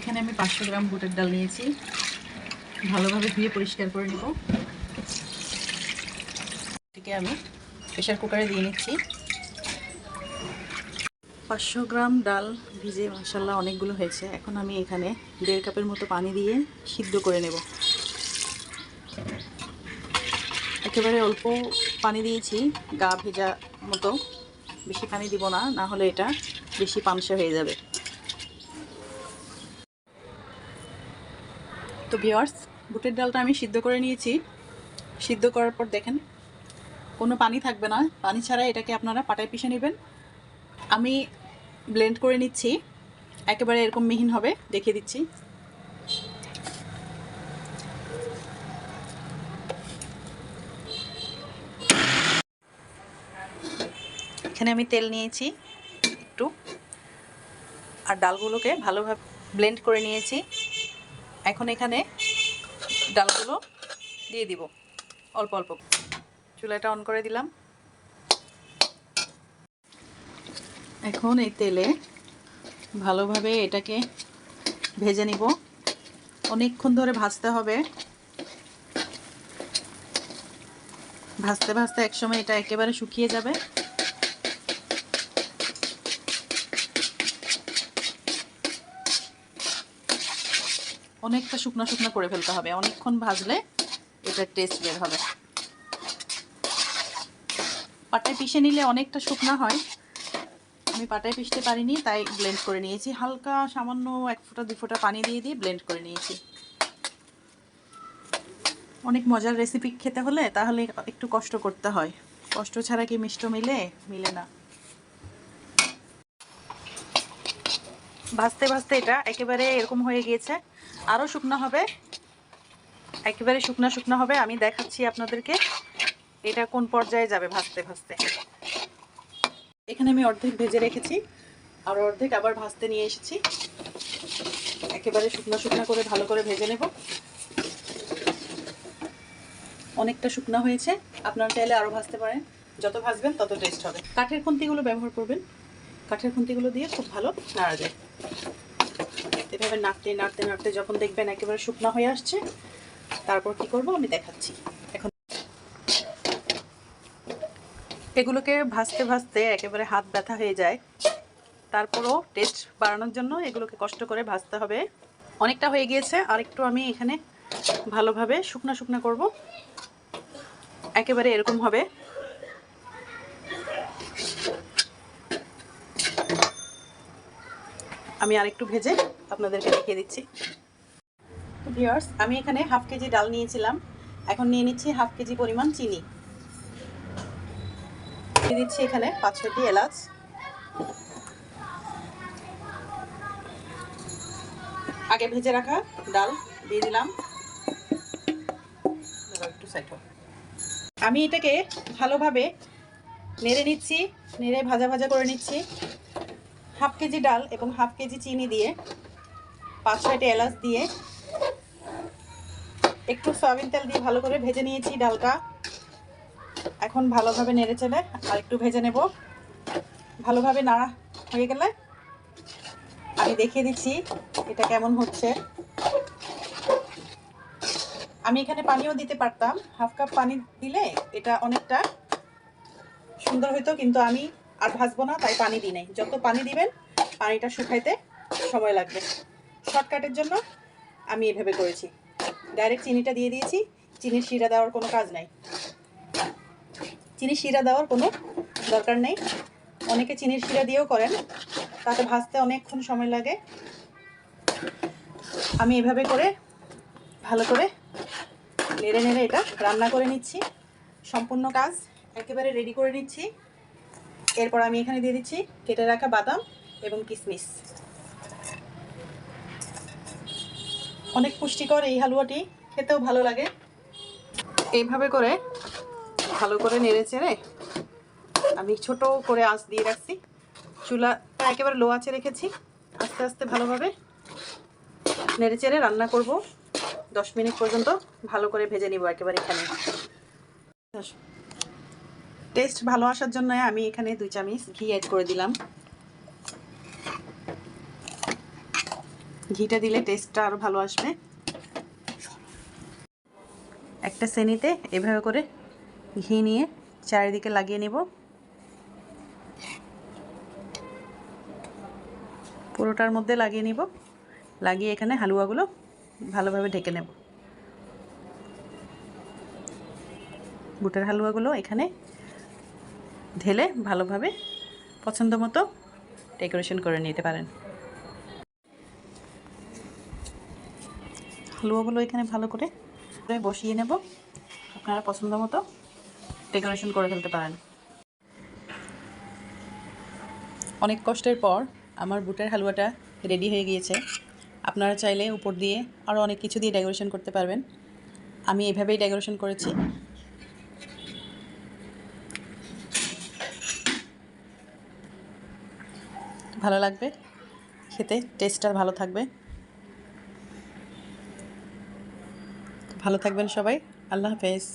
এখানে আমি পাঁচশো গ্রাম বুটের ডাল নিয়েছি। ভালোভাবে ধুয়ে পরিষ্কার করে নেব। এটিকে আমি প্রেশার কুকারে দিয়ে নিচ্ছি। পাঁচশো গ্রাম ডাল ভিজে মশাল্লা অনেকগুলো হয়েছে। এখন আমি এখানে দেড় কাপের মতো পানি দিয়ে সিদ্ধ করে নেব। একেবারে অল্প পানি দিয়েছি, গা ভেজা মতো। বেশি পানি দিব না না হলে এটা বেশি পানসা হয়ে যাবে। তো ভিওয়ার্স বুটের ডালটা আমি সিদ্ধ করে নিয়েছি। সিদ্ধ করার পর দেখেন, কোনো পানি থাকবে না। পানি ছাড়া এটাকে আপনারা পাটায় পিষে নেবেন। আমি ব্লেন্ড করে নিচ্ছি। একেবারে এরকম মিহিন হবে, দেখিয়ে দিচ্ছি। এখানে আমি তেল নিয়েছি একটু। আর ডালগুলোকে ভালোভাবে ব্লেন্ড করে নিয়েছি। এখন এখানে ডালগুলো দিয়ে দিব। অল্প অল্প। চুলাটা অন করে দিলাম। এখন এই তেলে ভালোভাবে এটাকে ভেজে নিব। অনেকক্ষণ ধরে ভাজতে হবে। ভাজতে ভাজতে একসময় এটা একেবারে শুকিয়ে যাবে। অনেকটা শুকনো শুকনো করে ফেলতে হবে। অনেকক্ষণ ভাজলে এটার টেস্ট বের হবে। পাটায় পিষে নিলে অনেকটা শুকনা হয়। আমি পাটায় পিষতে পারিনি, তাই ব্লেন্ড করে নিয়েছি। হালকা সামান্য এক ফোঁটা দু ফোঁটা পানি দিয়ে দিয়ে ব্লেন্ড করে নিয়েছি। অনেক মজার রেসিপি খেতে হলে তাহলে একটু কষ্ট করতে হয়। কষ্ট ছাড়া কি মিষ্ট মিলে? মিলে না। ভাজতে ভাজতে এটা একেবারে এরকম হয়ে গিয়েছে। আরও শুকনো হবে। একেবারে শুকনো শুকনো হবে। আমি দেখাচ্ছি আপনাদেরকে এটা কোন পর্যায়ে যাবে ভাজতে ভাজতে। এখানে আমি অর্ধেক ভেজে রেখেছি। আর অর্ধেক আবার ভাজতে নিয়ে এসেছি। একেবারে শুকনো শুকনো করে ভালো করে ভেজে নেব। অনেকটা শুকনো হয়েছে। আপনারা চাইলে আরও ভাজতে পারেন। যত ভাজবেন তত টেস্ট হবে। কাঠের খুন্তিগুলো ব্যবহার করবেন। কাঠের খুন্তিগুলো দিয়ে খুব ভালো নাড়া যায়। এভাবে নাড়তে নাড়তে নাড়তে যখন দেখবেন একেবারে শুকনো হয়ে আসছে, তারপর কি করব আমি দেখাচ্ছি। এখন এগুলোকে ভাজতে ভাজতে একেবারে হাত ব্যথা হয়ে যায়। তারপরও টেস্ট বাড়ানোর জন্য এগুলোকে কষ্ট করে ভাজতে হবে। অনেকটা হয়ে গিয়েছে আর একটু আমি এখানে ভালোভাবে শুকনা শুকনা করব। একেবারে এরকম হবে। আমি আরেকটু ভেজে আপনাদেরকে দেখিয়ে দিচ্ছি। ভিওর্স আমি এখানে হাফ কেজি ডাল নিয়েছিলাম। এখন নিয়ে নিচ্ছি হাফ কেজি পরিমাণ চিনি। দিয়ে দিচ্ছি এখানে পাঁচ ছয়টি এলাচ। আগে ভেজে রাখা ডাল দিয়ে দিলাম। আমি এটাকে ভালোভাবে নেড়ে নিচ্ছি, নেড়ে ভাজা ভাজা করে নিচ্ছি। হাফ কেজি ডাল এবং হাফ কেজি চিনি দিয়ে পাঁচ ছয়টি এলাচ দিয়ে একটু সয়াবিন তেল দিয়ে ভালো করে ভেজে নিয়েছি ডালটা। এখন ভালোভাবে নেড়ে চেড়ে আর একটু ভেজে নেব। ভালোভাবে নাড়া হয়ে গেলে আমি দেখিয়ে দিচ্ছি এটা কেমন হচ্ছে। আমি এখানে পানিও দিতে পারতাম। হাফ কাপ পানি দিলে এটা অনেকটা সুন্দর হইতো, কিন্তু আমি আর ভাজবো না, তাই পানি দিই নাই। যত পানি দিবেন, পানিটা শুকাইতে সময় লাগবে। শর্টকাটের জন্য আমি এভাবে করেছি। ডাইরেক্ট চিনিটা দিয়ে দিয়েছি। চিনির শিরা দেওয়ার কোনো কাজ নাই। চিনির শিরা দেওয়ার কোনো দরকার নেই। অনেকে চিনির শিরা দিয়েও করেন। তাতে ভাজতে অনেকক্ষণ সময় লাগে। আমি এভাবে করে, ভালো করে নেড়ে নেড়ে এটা রান্না করে নিচ্ছি। সম্পূর্ণ কাজ একেবারে রেডি করে নিচ্ছি। এরপর আমি এখানে দিয়ে দিচ্ছি কেটে রাখা বাদাম এবং কিশমিশ অনেক পুষ্টিকর এই হালুয়াটি, খেতেও ভালো লাগে। এইভাবে করে ভালো করে নেড়ে চেড়ে আমি ছোট করে আঁচ দিয়ে রাখছি। চুলাটা একেবারে লো আঁচে রেখেছি, আস্তে আস্তে ভালোভাবে নেড়ে চেড়ে রান্না করব। দশ মিনিট পর্যন্ত ভালো করে ভেজে নিব একেবারে এখানে। টেস্ট ভালো আসার জন্য আমি এখানে দুই চামচ ঘি অ্যাড করে দিলাম। ঘিটা দিলে টেস্টটা আরও ভালো আসবে। একটা শ্রেণীতে এভাবে করে ঘি নিয়ে চারিদিকে লাগিয়ে নেব। পুরোটার মধ্যে লাগিয়ে নিব। লাগিয়ে এখানে হালুয়াগুলো ভালোভাবে ঢেকে নেব। বুটের হালুয়াগুলো এখানে ঢেলে ভালোভাবে পছন্দ মতো ডেকোরেশন করে নিতে পারেন। হালুয়াগুলো এখানে ভালো করে বসিয়ে নেব। আপনারা পছন্দ মতো ডেকোরেশন করে ফেলতে পারেন। অনেক কষ্টের পর আমার বুটের হালুয়াটা রেডি হয়ে গিয়েছে। আপনারা চাইলে উপর দিয়ে আরও অনেক কিছু দিয়ে ডেকোরেশন করতে পারবেন। আমি এভাবেই ডেকোরেশন করেছি। ভালো লাগবে খেতে টেস্টটা ভালো থাকবে। ভালো থাকবেন সবাই আল্লাহ হাফেজ।